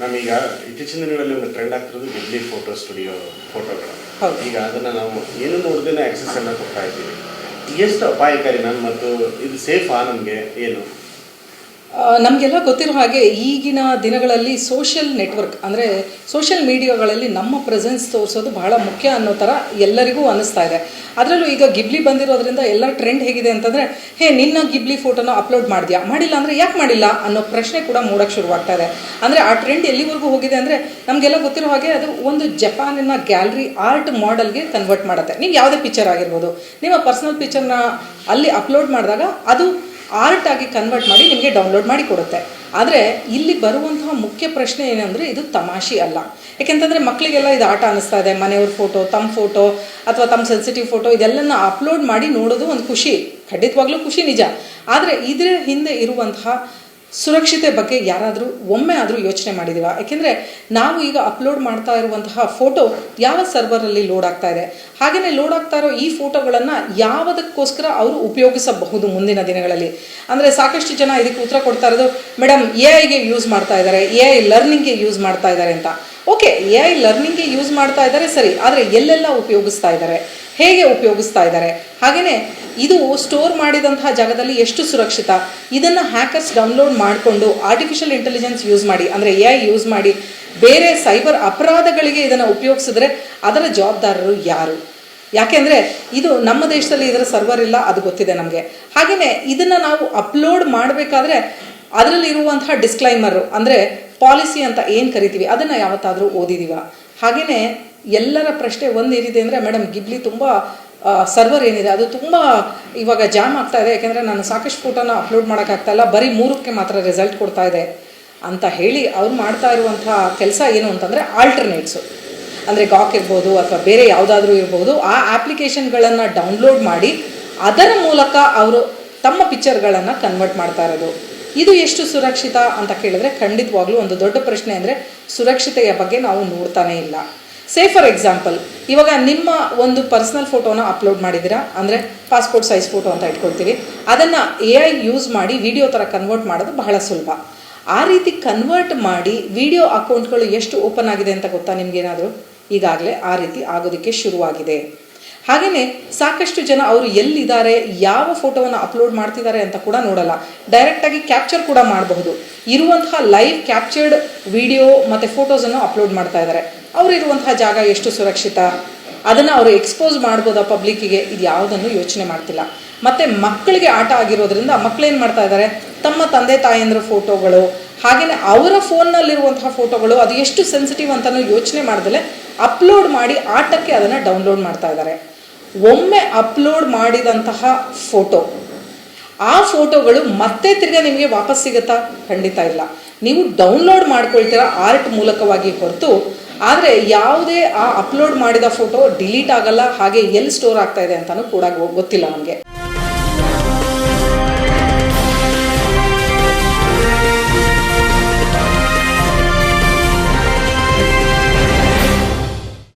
ನಾನೀಗ ಇತ್ತೀಚಿನ ದಿನಗಳಲ್ಲಿ ಒಂದು ಟ್ರೆಂಡ್ ಆಗ್ತಿರೋದು ಗಿಡ್ಲಿ ಫೋಟೋ ಸ್ಟುಡಿಯೋ ಫೋಟೋಗಳು. ಈಗ ಅದನ್ನು ನಾವು ಏನು ನೋಡ್ದೇನೆ ಎಲ್ಲ ಕೊಡ್ತಾ ಇದ್ದೀವಿ. ಎಷ್ಟು ಅಪಾಯಕಾರಿ ನಾನು ಮತ್ತು ಇದು ಸೇಫಾ ನಮಗೆ? ಏನು? ನಮಗೆಲ್ಲ ಗೊತ್ತಿರೋ ಹಾಗೆ ಈಗಿನ ದಿನಗಳಲ್ಲಿ ಸೋಷಿಯಲ್ ನೆಟ್ವರ್ಕ್ ಅಂದರೆ ಸೋಷಿಯಲ್ ಮೀಡಿಯಾಗಳಲ್ಲಿ ನಮ್ಮ ಪ್ರೆಸೆನ್ಸ್ ತೋರಿಸೋದು ಬಹಳ ಮುಖ್ಯ ಅನ್ನೋ ಥರ ಎಲ್ಲರಿಗೂ ಅನ್ನಿಸ್ತಾ ಇದೆ. ಅದರಲ್ಲೂ ಈಗ ಗಿಬ್ಲಿ ಬಂದಿರೋದ್ರಿಂದ ಎಲ್ಲ ಟ್ರೆಂಡ್ ಹೇಗಿದೆ ಅಂತಂದರೆ, ಹೇ, ನಿನ್ನ ಗಿಬ್ಲಿ ಫೋಟೋನ ಅಪ್ಲೋಡ್ ಮಾಡಿದ್ಯಾ? ಮಾಡಿಲ್ಲ ಅಂದರೆ ಯಾಕೆ ಮಾಡಿಲ್ಲ ಅನ್ನೋ ಪ್ರಶ್ನೆ ಕೂಡ ಮೂಡೋಕ್ಕೆ ಶುರುವಾಗ್ತಾ ಇದೆ. ಅಂದರೆ ಆ ಟ್ರೆಂಡ್ ಎಲ್ಲಿವರೆಗೂ ಹೋಗಿದೆ ಅಂದರೆ ನಮಗೆಲ್ಲ ಗೊತ್ತಿರೋ ಹಾಗೆ ಅದು ಒಂದು ಜಪಾನಿನ ಗ್ಯಾಲರಿ ಆರ್ಟ್ ಮಾಡೆಲ್ಗೆ ಕನ್ವರ್ಟ್ ಮಾಡುತ್ತೆ. ನೀವು ಯಾವುದೇ ಪಿಕ್ಚರ್ ಆಗಿರ್ಬೋದು. ನಿಮ್ಮ ಪರ್ಸ್ನಲ್ ಪಿಕ್ಚರ್ನ ಅಲ್ಲಿ ಅಪ್ಲೋಡ್ ಮಾಡಿದಾಗ ಅದು ಆರ್ಟ್ ಆಗಿ ಕನ್ವರ್ಟ್ ಮಾಡಿ ನಿಮಗೆ ಡೌನ್ಲೋಡ್ ಮಾಡಿ ಕೊಡುತ್ತೆ. ಆದರೆ ಇಲ್ಲಿ ಬರುವಂತಹ ಮುಖ್ಯ ಪ್ರಶ್ನೆ ಏನಂದರೆ ಇದು ತಮಾಷೆ ಅಲ್ಲ. ಯಾಕೆಂತಂದರೆ ಮಕ್ಕಳಿಗೆಲ್ಲ ಇದು ಆಟ ಅನ್ನಿಸ್ತಾ ಇದೆ. ಮನೆಯವ್ರ ಫೋಟೋ ತಮ್ಮ ಫೋಟೋ ಅಥವಾ ತಮ್ಮ ಸೆನ್ಸಿಟಿವ್ ಫೋಟೋ ಇದೆಲ್ಲನ ಅಪ್ಲೋಡ್ ಮಾಡಿ ನೋಡೋದು ಒಂದು ಖುಷಿ. ಖಂಡಿತವಾಗ್ಲೂ ಖುಷಿ ನಿಜ. ಆದರೆ ಇದರ ಹಿಂದೆ ಇರುವಂತಹ ಸುರಕ್ಷತೆ ಬಗ್ಗೆ ಯಾರಾದರೂ ಒಮ್ಮೆ ಆದರೂ ಯೋಚನೆ ಮಾಡಿದೀವ ಯಾಕೆಂದರೆ ನಾವು ಈಗ ಅಪ್ಲೋಡ್ ಮಾಡ್ತಾ ಇರುವಂತಹ ಫೋಟೋ ಯಾವ ಸರ್ವರಲ್ಲಿ ಲೋಡ್ ಆಗ್ತಾ ಇದೆ. ಹಾಗೆಯೇ ಲೋಡ್ ಆಗ್ತಾ ಇರೋ ಈ ಫೋಟೋಗಳನ್ನು ಯಾವುದಕ್ಕೋಸ್ಕರ ಅವರು ಉಪಯೋಗಿಸಬಹುದು ಮುಂದಿನ ದಿನಗಳಲ್ಲಿ? ಅಂದರೆ ಸಾಕಷ್ಟು ಜನ ಇದಕ್ಕೆ ಉತ್ತರ ಕೊಡ್ತಾ ಇರೋದು ಮೇಡಮ್ ಎ ಐಗೆ ಯೂಸ್ ಮಾಡ್ತಾ ಇದ್ದಾರೆ ಎ ಐ ಲರ್ನಿಂಗ್ಗೆ ಯೂಸ್ ಮಾಡ್ತಾ ಇದ್ದಾರೆ ಅಂತ. ಓಕೆ ಎ ಐ ಲರ್ನಿಂಗ್ಗೆ ಯೂಸ್ ಮಾಡ್ತಾ ಇದ್ದಾರೆ ಸರಿ. ಆದರೆ ಎಲ್ಲೆಲ್ಲ ಉಪಯೋಗಿಸ್ತಾ ಇದ್ದಾರೆ ಹೇಗೆ ಉಪಯೋಗಿಸ್ತಾ ಇದ್ದಾರೆ ಹಾಗೆಯೇ ಇದು ಸ್ಟೋರ್ ಮಾಡಿದಂತಹ ಜಾಗದಲ್ಲಿ ಎಷ್ಟು ಸುರಕ್ಷಿತ? ಇದನ್ನು ಹ್ಯಾಕರ್ಸ್ ಡೌನ್ಲೋಡ್ ಮಾಡಿಕೊಂಡು ಆರ್ಟಿಫಿಷಿಯಲ್ ಇಂಟೆಲಿಜೆನ್ಸ್ ಯೂಸ್ ಮಾಡಿ, ಅಂದರೆ ಎ ಐ ಯೂಸ್ ಮಾಡಿ ಬೇರೆ ಸೈಬರ್ ಅಪರಾಧಗಳಿಗೆ ಇದನ್ನು ಉಪಯೋಗಿಸಿದ್ರೆ ಅದರ ಜವಾಬ್ದಾರರು ಯಾರು? ಯಾಕೆಂದರೆ ಇದು ನಮ್ಮ ದೇಶದಲ್ಲಿ ಇದರ ಸರ್ವರ್ ಇಲ್ಲ, ಅದು ಗೊತ್ತಿದೆ ನಮಗೆ. ಹಾಗೆಯೇ ಇದನ್ನು ನಾವು ಅಪ್ಲೋಡ್ ಮಾಡಬೇಕಾದ್ರೆ ಅದರಲ್ಲಿರುವಂತಹ ಡಿಸ್ಕ್ಲೈಮರು ಅಂದರೆ ಪಾಲಿಸಿ ಅಂತ ಏನು ಕರಿತೀವಿ, ಅದನ್ನು ಯಾವತ್ತಾದರೂ ಓದಿದೀವ. ಹಾಗೆಯೇ ಎಲ್ಲರ ಪ್ರಶ್ನೆ ಒಂದು ಏನಿದೆ ಅಂದರೆ ಮೇಡಮ್ ಗಿಬ್ಲಿ ತುಂಬ ಸರ್ವರ್ ಏನಿದೆ, ಅದು ತುಂಬ ಇವಾಗ ಜಾಮ್ ಆಗ್ತಾ ಇದೆ. ಯಾಕೆಂದರೆ ನಾನು ಸಾಕಷ್ಟು ಫೋಟೋನ ಅಪ್ಲೋಡ್ ಮಾಡೋಕ್ಕಾಗ್ತಾಯಿಲ್ಲ ಬರೀ ಮೂರಕ್ಕೆ ಮಾತ್ರ ರಿಸಲ್ಟ್ ಕೊಡ್ತಾ ಇದೆ ಅಂತ ಹೇಳಿ ಅವ್ರು ಮಾಡ್ತಾ ಇರುವಂಥ ಕೆಲಸ ಏನು ಅಂತಂದರೆ ಆಲ್ಟರ್ನೇಟ್ಸು ಅಂದರೆ ಗಾಕ್ ಇರ್ಬೋದು ಅಥವಾ ಬೇರೆ ಯಾವುದಾದ್ರೂ ಇರ್ಬೋದು, ಆ ಆ್ಯಪ್ಲಿಕೇಶನ್ಗಳನ್ನು ಡೌನ್ಲೋಡ್ ಮಾಡಿ ಅದರ ಮೂಲಕ ಅವರು ತಮ್ಮ ಪಿಕ್ಚರ್ಗಳನ್ನು ಕನ್ವರ್ಟ್ ಮಾಡ್ತಾ ಇರೋದು. ಇದು ಎಷ್ಟು ಸುರಕ್ಷಿತ ಅಂತ ಕೇಳಿದ್ರೆ ಖಂಡಿತವಾಗ್ಲೂ ಒಂದು ದೊಡ್ಡ ಪ್ರಶ್ನೆ ಅಂದರೆ ಸುರಕ್ಷತೆಯ ಬಗ್ಗೆ ನಾವು ನೋಡ್ತಾನೇ ಇಲ್ಲ. ಸೇ ಫಾರ್ ಎಕ್ಸಾಂಪಲ್ ಇವಾಗ ನಿಮ್ಮ ಒಂದು ಪರ್ಸ್ನಲ್ ಫೋಟೋನ ಅಪ್ಲೋಡ್ ಮಾಡಿದ್ದೀರಾ? ಅಂದರೆ ಪಾಸ್ಪೋರ್ಟ್ ಸೈಜ್ ಫೋಟೋ ಅಂತ ಇಟ್ಕೊಳ್ತೀವಿ. ಅದನ್ನು ಎ ಐ ಯೂಸ್ ಮಾಡಿ ವಿಡಿಯೋ ಥರ ಕನ್ವರ್ಟ್ ಮಾಡೋದು ಬಹಳ ಸುಲಭ. ಆ ರೀತಿ ಕನ್ವರ್ಟ್ ಮಾಡಿ ವಿಡಿಯೋ ಅಕೌಂಟ್ಗಳು ಎಷ್ಟು ಓಪನ್ ಆಗಿದೆ ಅಂತ ಗೊತ್ತಾ ನಿಮ್ಗೇನಾದರೂ? ಈಗಾಗಲೇ ಆ ರೀತಿ ಆಗೋದಕ್ಕೆ ಶುರುವಾಗಿದೆ. ಹಾಗೆಯೇ ಸಾಕಷ್ಟು ಜನ ಅವರು ಎಲ್ಲಿದ್ದಾರೆ, ಯಾವ ಫೋಟೋವನ್ನು ಅಪ್ಲೋಡ್ ಮಾಡ್ತಿದ್ದಾರೆ ಅಂತ ಕೂಡ ನೋಡಲ್ಲ. ಡೈರೆಕ್ಟಾಗಿ ಕ್ಯಾಪ್ಚರ್ ಕೂಡ ಮಾಡಬಹುದು. ಇರುವಂತಹ ಲೈವ್ ಕ್ಯಾಪ್ಚರ್ಡ್ ವಿಡಿಯೋ ಮತ್ತು ಫೋಟೋಸನ್ನು ಅಪ್ಲೋಡ್ ಮಾಡ್ತಾ ಇದ್ದಾರೆ. ಅವರು ಇರುವಂತಹ ಜಾಗ ಎಷ್ಟು ಸುರಕ್ಷಿತ? ಅದನ್ನು ಅವರು ಎಕ್ಸ್ಪೋಸ್ ಮಾಡ್ಬೋದಾ ಪಬ್ಲಿಕ್ಕಿಗೆ ಇದು ಯಾವುದನ್ನು ಯೋಚನೆ ಮಾಡ್ತಿಲ್ಲ. ಮತ್ತು ಮಕ್ಕಳಿಗೆ ಆಟ ಆಗಿರೋದ್ರಿಂದ ಮಕ್ಕಳೇನು ಮಾಡ್ತಾ ಇದ್ದಾರೆ? ತಮ್ಮ ತಂದೆ ತಾಯಂದ್ರ ಫೋಟೋಗಳು ಹಾಗೆಯೇ ಅವರ ಫೋನ್ನಲ್ಲಿರುವಂತಹ ಫೋಟೋಗಳು ಅದು ಎಷ್ಟು ಸೆನ್ಸಿಟಿವ್ ಅಂತಲೂ ಯೋಚನೆ ಮಾಡ್ದಲೆ ಅಪ್ಲೋಡ್ ಮಾಡಿ ಆಟಕ್ಕೆ ಅದನ್ನು ಡೌನ್ಲೋಡ್ ಮಾಡ್ತಾ ಇದ್ದಾರೆ. ಒಮ್ಮೆ ಅಪ್ಲೋಡ್ ಮಾಡಿದಂತಹ ಫೋಟೋ ಆ ಫೋಟೋಗಳು ಮತ್ತೆ ತಿರ್ಗಾ ನಿಮಗೆ ವಾಪಸ್ ಸಿಗುತ್ತಾ? ಖಂಡಿತ ಇಲ್ಲ. ನೀವು ಡೌನ್ಲೋಡ್ ಮಾಡ್ಕೊಳ್ತೀರಾ ಆರ್ಟ್ ಮೂಲಕವಾಗಿ ಹೊರತು, ಆದರೆ ಯಾವುದೇ ಆ ಅಪ್ಲೋಡ್ ಮಾಡಿದ ಫೋಟೋ ಡಿಲೀಟ್ ಆಗಲ್ಲ, ಹಾಗೆ ಎಲ್ಲಿ ಸ್ಟೋರ್ ಆಗ್ತಾ ಇದೆ ಅಂತಲೂ ಕೂಡ ಗೊತ್ತಿಲ್ಲ ನಮಗೆ.